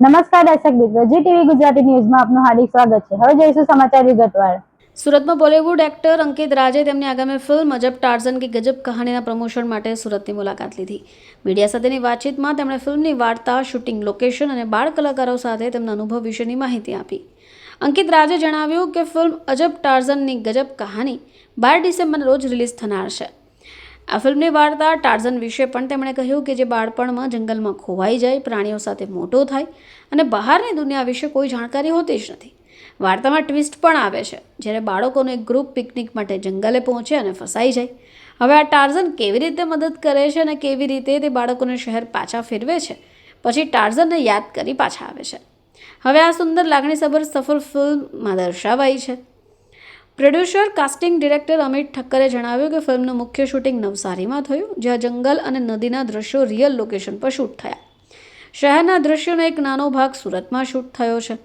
નમસ્કાર દર્શક મિત્રો, જી ટીવી ગુજરાતી ન્યૂઝમાં આપનું હાર્દિક સ્વાગત છે. હવે જોઈશું સમાચાર વિગતવાર. સુરતમાં બોલિવૂડ એક્ટર અંકિત રાજે તેમની આગામી ફિલ્મ અજબ ટાર્ઝન કે ગજબ કહાણીના પ્રમોશન માટે સુરતની મુલાકાત લીધી. મીડિયા સાથેની વાતચીતમાં તેમણે ફિલ્મની વાર્તા, શૂટિંગ લોકેશન અને બાળ કલાકારો સાથે તેમના અનુભવ વિશેની માહિતી આપી. અંકિત રાજે જણાવ્યું કે ફિલ્મ અજબ ટાર્ઝનની ગજબ કહાની બાર ડિસેમ્બર રોજ રિલીઝ થનાર છે. આ ફિલ્મની વાર્તા ટાર્ઝન વિશે પણ તેમણે કહ્યું કે જે બાળપણમાં જંગલમાં ખોવાઈ જાય, પ્રાણીઓ સાથે મોટો થાય અને બહારની દુનિયા વિશે કોઈ જાણકારી હોતી જ નથી. વાર્તામાં ટ્વિસ્ટ પણ આવે છે. જ્યારે બાળકોનું એક ગ્રુપ પિકનિક માટે જંગલે પહોંચે અને ફસાઈ જાય. હવે આ ટાર્ઝન કેવી રીતે મદદ કરે છે અને કેવી રીતે તે બાળકોને શહેર પાછા ફેરવે છે? પછી ટાર્ઝનને યાદ કરી પાછા આવે છે. હવે આ સુંદર લાગણીસભર સફળ ફિલ્મમાં દર્શાવાઈ છે. પ્રોડ્યુસર, કાસ્ટિંગ ડિરેક્ટર અમિત ઠક્કરે જણાવ્યું કે ફિલ્મનું મુખ્ય શૂટિંગ નવસારીમાં થયું, જ્યાં જંગલ અને નદીના દ્રશ્યો રિયલ લોકેશન પર શૂટ થયા. શહેરના દ્રશ્યોનો એક નાનો ભાગ સુરતમાં શૂટ થયો છે.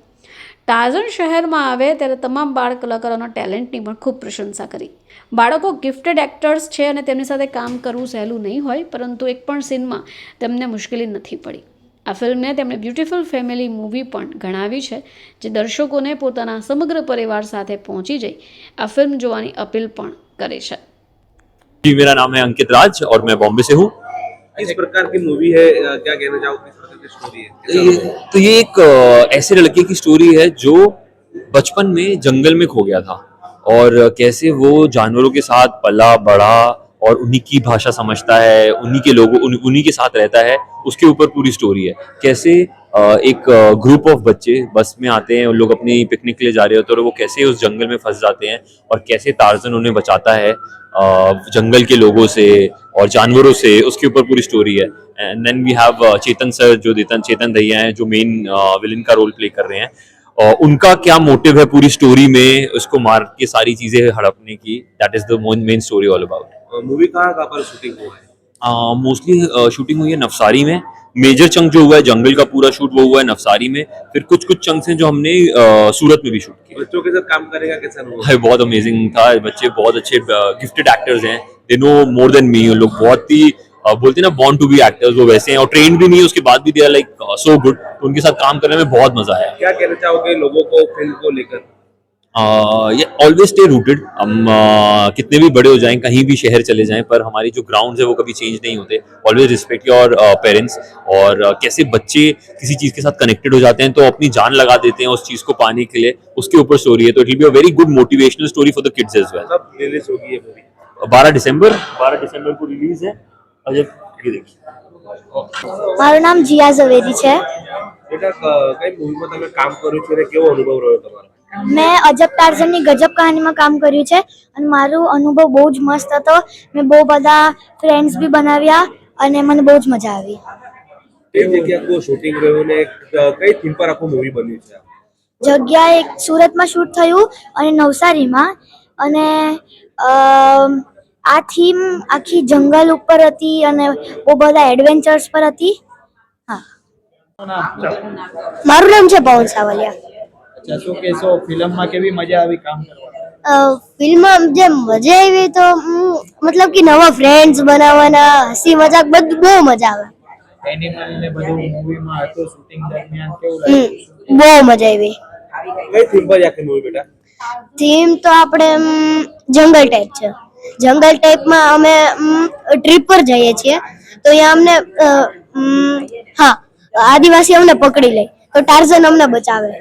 ટાઝન શહેરમાં આવે ત્યારે તમામ બાળ કલાકારોના ટેલેન્ટની પણ ખૂબ પ્રશંસા કરી. બાળકો ગિફ્ટેડ એક્ટર્સ છે અને તેમની સાથે કામ કરવું સહેલું નહીં હોય, પરંતુ એક પણ સીનમાં તેમને મુશ્કેલી નથી પડી. આ ફિલ્મને તેમણે બ્યુટિફુલ ફેમિલી મૂવી પણ ગણાવી છે જે દર્શકોને પોતાના સમગ્ર પરિવાર સાથે પહોંચી જઈ આ ફિલ્મ જોવાની અપીલ પણ કરે છે जी मेरा नाम है अंकित राज और मैं बॉम्बे से हूँ किस प्रकार की मूवी है अ, क्या कहना चाहोगे किस प्रकार की स्टोरी है ये- तो ये एक अ, ऐसे लड़के की स्टोरी है जो बचपन में जंगल में खो गया था और कैसे वो जानवरों के साथ पला बड़ा और उन्हीं की भाषा समझता है उन्हीं के लोगों उन, उन्हीं के साथ रहता है उसके ऊपर पूरी स्टोरी है। कैसे एक ग्रुप ऑफ़ बच्चे बस में आते हैं उन लोग अपनी पिकनिक के लिए जा रहे होते हैं और वो कैसे उस जंगल में फंस जाते हैं और कैसे तारजन उन्हें बचाता है जंगल के लोगों से और जानवरों से उसके ऊपर पूरी स्टोरी है। And then we have Chetan sir जो चेतन चेतन भैया हैं जो मेन विलन का रोल प्ले कर रहे हैं। और उनका क्या मोटिव है पूरी स्टोरी में उसको मार के सारी चीज़ें हड़पने की that is the main story all about movie कहाँ कहाँ पर शूटिंग हुआ है? मोस्टली शूटिंग हुई है नवसारी में। मेजर चंक जो हुआ है जंगल का पूरा शूट वो हुआ है नवसारी में। फिर कुछ कुछ चंक्स हैं जो हमने अ, सूरत में भी शूट किए। बच्चों के साथ काम करेगा कैसा भाई बहुत अमेजिंग था। बच्चे बहुत अच्छे गिफ्टेड एक्टर्स हैं। They know more than me लोग बहुत ही बोलते हैं ना बॉन्ड टू बी एक्टर्स वो वैसे हैं। और ट्रेन भी नहीं है उसके बाद भी दे लाइक सो गुड उनके साथ काम करने में बहुत मज़ा आया। क्या कहना चाहोगे लोगों को फ़िल्म को लेकर? ये ऑलवेज स्टे रूटेड हम uh, कितने भी बड़े हो जाएं कहीं भी शहर चले जाएं पर हमारी जो ग्राउंड है वो कभी चेंज नहीं होते ऑलवेज रिस्पेक्ट योर पेरेंट्स और uh, कैसे बच्चे किसी चीज़ के साथ कनेक्टेड हो जाते हैं तो अपनी जान लगा देते हैं उस चीज़ को पाने के लिए उसके ऊपर स्टोरी है तो it will be a very good motivational story for the kids as well कब रिलीज होगी ये मूवी बारह दिसंबर बारह दिसंबर को रिलीज है और जब ये देखिए મારું નામ જીયા ઝવેરી છે બેટા ક- કઈ મૂવીમાં તમે કામ કર્યું છે અને કેવો અનુભવ રહ્યો તમારો મેં અજબ તારઝનની ગજબ કહાનીમાં કામ કર્યું છે અને મારો અનુભવ બહુ જ મસ્ત હતો. મેં બહુ બધા ફ્રેન્ડ્સ બી બનાવ્યા અને મને બહુ જ મજા આવી. કઈ જગ્યા કો શૂટિંગ રહ્યું ને કઈ થીમ પર આખું મૂવી બન્યું છે? જગ્યા એક સુરતમાં શૂટ થયું અને નવસારીમાં અને આ થીમ આખી જંગલ ઉપર હતી અને બહુ બધા એડવેન્ચર્સ પર હતી. હા. મારું નામ છે પવન સાવલિયા. અચ્છા શું કહેશો ફિલ્મમાં કેવી મજા આવી કામ કરવાની? ફિલ્મમાં જે મજા આવી તો મતલબ કે નવા ફ્રેન્ડ્સ બનાવવાના હસી મજાક બધું બહુ મજા આવે. એનિમલ ને બધું મૂવીમાં હતું શૂટિંગ દરમિયાન કેવું લાગ્યું? બહુ મજા આવી. કઈ થીમ પર આખી મૂવી બેટા? થીમ તો આપણે જંગલ ટાઈપ છે. જંગલ ટાઈપમાં અમે ટ્રીપ પર જઈએ છીએ. તો અહીંયા અમને હા આદિવાસી અમને પકડી લે. તો ટાર્ઝન અમને બચાવે.